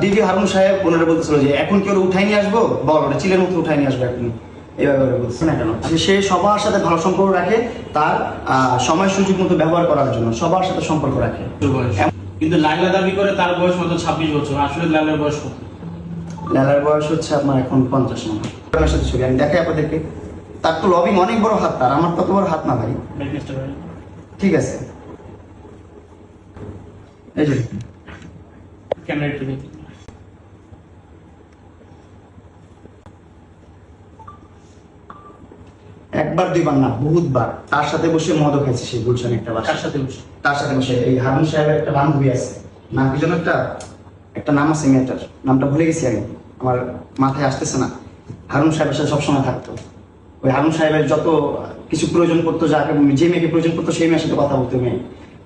DB Harun সাহেব ওনারা বলতেছিল যে এখন কি ওরা উঠাই নিয়ে আসব? বল ওটা চিলের মতো উঠাই নিয়ে আসব এখন। এইভাবে ওরা বলছে না কেন? সে সবার সাথে ভালো সম্পর্ক রাখে তার সময় সুযোগ মতো ব্যবহার করার জন্য সবার সাথে সম্পর্ক রাখে। কিন্তু লাইলা দাবি করে তার বয়স মাত্র ছাব্বিশ বছর আসলে লাইলার বয়স কত? লালার বয়স হচ্ছে আপনার এখন পঞ্চাশ নম্বর। সাথে ছবি আমি দেখাই আপনাদেরকে। তার তো লবিং অনেক বড় হাত তার আমার তত বড় হাত না ভাই। ঠিক আছে। এই যে ক্যামেরা একটু দেখি। একবার দুইবার না বহুতবার। তার সাথে বসে মদও খাইছে সেই গুলশান একটা বাসা কার সাথে বসে? তার সাথে বসে। এই হারুন সাহেবের একটা বান্ধবী আছে। নাম কি যেন একটা একটা নাম আছে মেয়েটার। নামটা ভুলে গেছি আমি। আমার মাথায় আসতেছে না। হারুন সাহেবের সাথে সবসময় থাকতো। ওই হারুন সাহেবের যত কিছু প্রয়োজন পড়তো যাকে যে মেয়েকে প্রয়োজন পড়তো সেই মেয়ের সাথে কথা বলতো মেয়ে।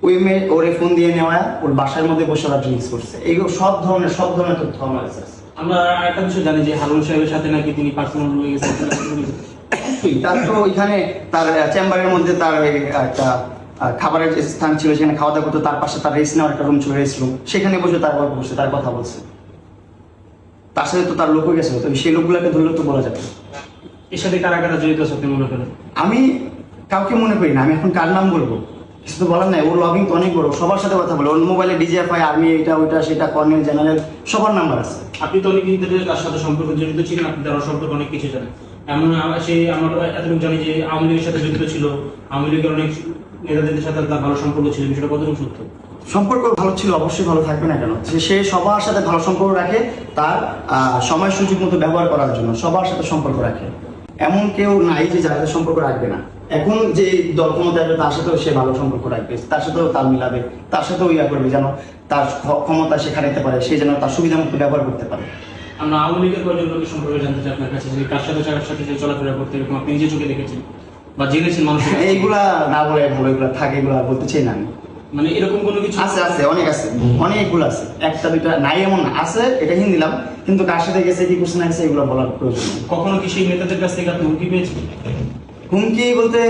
ওই মেয়ে ওরে ফোন দিয়ে নেওয়া ওর বাসার মধ্যে বসে ওরা ড্রিঙ্কস করছে। এইগুলো সব ধরনের সব ধরনের তথ্য আমার কাছে আছে। আমরা একটা বিষয় জানি যে হারুন সাহেবের সাথে নাকি তিনি পার্সোনাল হয়ে গেছেন তার তো ওইখানে তার চেম্বারের মধ্যে তার একটা খাবারের যে স্থান ছিল সেখানে খাওয়া দাওয়া করতো তার পাশে তার রেস্ট নেওয়ার একটা রুম ছিল রেস্ট রুম সেখানে বসে তার গল্প করছে তার কথা বলছে। তার সাথে তো তার লোক গেছে তো সেই লোকগুলোকে ধরলে তো বলা যাবে এর সাথে কারা কারা জড়িত আছে মনে করেন? আমি কাউকে মনে করি না আমি এখন কার নাম বলব? কিছু তো বলার নাই ওর লবিং তো অনেক বড় সবার সাথে কথা বলে ওর মোবাইলে ডিজিএফআই আর্মি এটা ওইটা সেটা কর্নেল জেনারেল সবার নাম্বার আছে। আপনি তো অনেক ধরে তার সাথে সম্পর্ক জড়িত ছিলেন আপনি তার সম্পর্কে অনেক কিছু জানেন। এমন সেই আমার এতটুকু জানি যে আওয়ামী লীগের সাথে জড়িত ছিল আওয়ামী লীগের অনেক নেতাদের সাথে তার ভালো সম্পর্ক ছিল বিষয়টা কতটুকু সত্য? সম্পর্ক ভালো ছিল অবশ্যই ভালো থাকবে না কেন? যে সে সবার সাথে ভালো সম্পর্ক রাখে তার সময় সুযোগ মতো ব্যবহার করার জন্য সবার সাথে সম্পর্ক রাখে। এমন কেউ নাই যে যাদের সম্পর্ক রাখবে না। এখন যে দল ক্ষমতা আসবে তার সাথেও সে ভালো সম্পর্ক রাখবে। তার সাথেও তাল মিলাবে তার সাথেও ইয়া করবে যেন তার ক্ষমতা সে খাটাইতে পারে সে যেন তার সুবিধা মতো ব্যবহার করতে পারে। আমরা আওয়ামী লীগের কয়েকজন লোকের সম্পর্কে জানতে চাই আপনার কাছে যে কার সাথে কার সাথে সে চলাফেরা করতে এরকম আপনি নিজে চোখে দেখেছেন? বা জেনেছেন মানুষের এইগুলা না বলে ভালো এগুলা থাকে এগুলা বলতে চাই না আমি। মানে এরকম কোনো কিছু? আছে আছে অনেক আছে অনেকগুলো আছে। একটা দুইটা নাই এমন আছে এটা হিন্দি দিলাম কিন্তু কার সাথে গেছে কি করছে না গেছে এগুলো বলার প্রয়োজন কখনো কি সেই নেতাদের কাছ থেকে আপনি হুমকি পেয়েছেন? হুমকি বলতে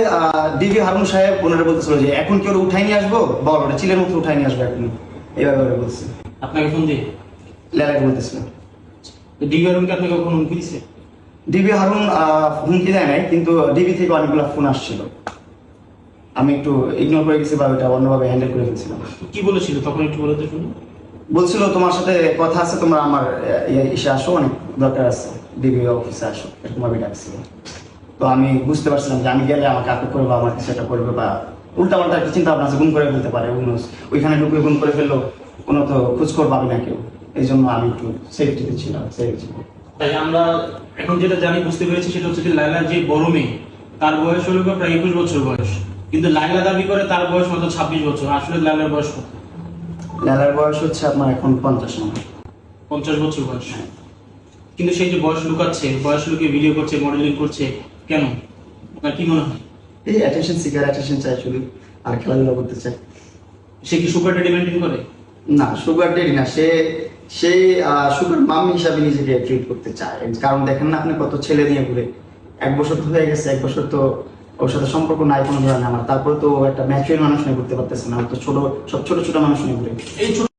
ডিবি হারুন সাহেব ওনারা বলতেছিল যে এখন কি ওরা উঠাই নিয়ে আসব? বল ওটা চিলের মতো উঠাই নিয়ে আসব এখন এইভাবে ওরা বলছে আপনাকে ফোন দিয়ে? লেলাকে বলতেছিল। ডিবি আরমকে আপনাকে কখন হুমকি দিছে? ডিবি হারুন হুমকি দেয় নাই কিন্তু ডিবি থেকে অনেকগুলো ফোন আসছিল। আমি একটু ইগনোর করে গেছি বা ওটা অন্যভাবে হ্যান্ডেল করে ফেলছিলাম। কি বলেছিল? তখন একটু বলে তো শুনি বলছিল তোমার সাথে কথা আছে তোমরা আমার আহ, ইয়ে এসে আসো অনেক দরকার আছে। ডিবি অফিসে আসো এরকম ভাবে ডাকছিল। তো আমি বুঝতে পারছিলাম যে আমি গেলে আমাকে আটক করবে আমার কিছু একটা করবে বা উল্টা পাল্টা একটা চিন্তা ভাবনা আছে গুম করে ফেলতে পারে ওইখানে ঢুকে গুম করে ফেলল কোনো তো খোঁজ খবর পাবে না কেউ। এই জন্য আমি একটু সেফটিতে ছিলাম সেফ ছিলাম। তাই আমরা এখন যেটা জানি বুঝতে পেরেছি সেটা হচ্ছে যে লাইলার যে বড় মেয়ে তার বয়স হলো প্রায় একুশ বছর বয়স। কিন্তু লাইলা দাবি করে তার বয়স মাত্র ছাব্বিশ বছর। আসলে লাইলার বয়স কত? লালার বয়স হচ্ছে আপনার এখন পঞ্চাশ নম্বর। পঞ্চাশ বছর বয়স। কিন্তু সেই যে বয়স লুকাচ্ছে বয়স লুকিয়ে ভিডিও করছে মডেলিং করছে কেন? আপনার কি মনে হয়? এই অ্যাটেনশন সিকার অ্যাটেনশন চাই শুধু আর খেলাধুলা করতে সে কি সুপার ডেডি মেনটেন করে? না সুগার ডেডি না সে সে সুগার মাম হিসাবে নিজেকে ট্রিট করতে চায়। কারণ দেখেন না আপনি কত ছেলে নিয়ে ঘুরে। এক বছর তো হয়ে গেছে এক বছর তো ওর সাথে সম্পর্ক নাই কোনো ধরনের আমার। তারপরে তো একটা ম্যাচুয়ার মানুষ নিয়ে ঘুরতে পারতেছে না তো ছোট সব ছোট ছোট মানুষ নিয়ে ঘুরে। এই ছোট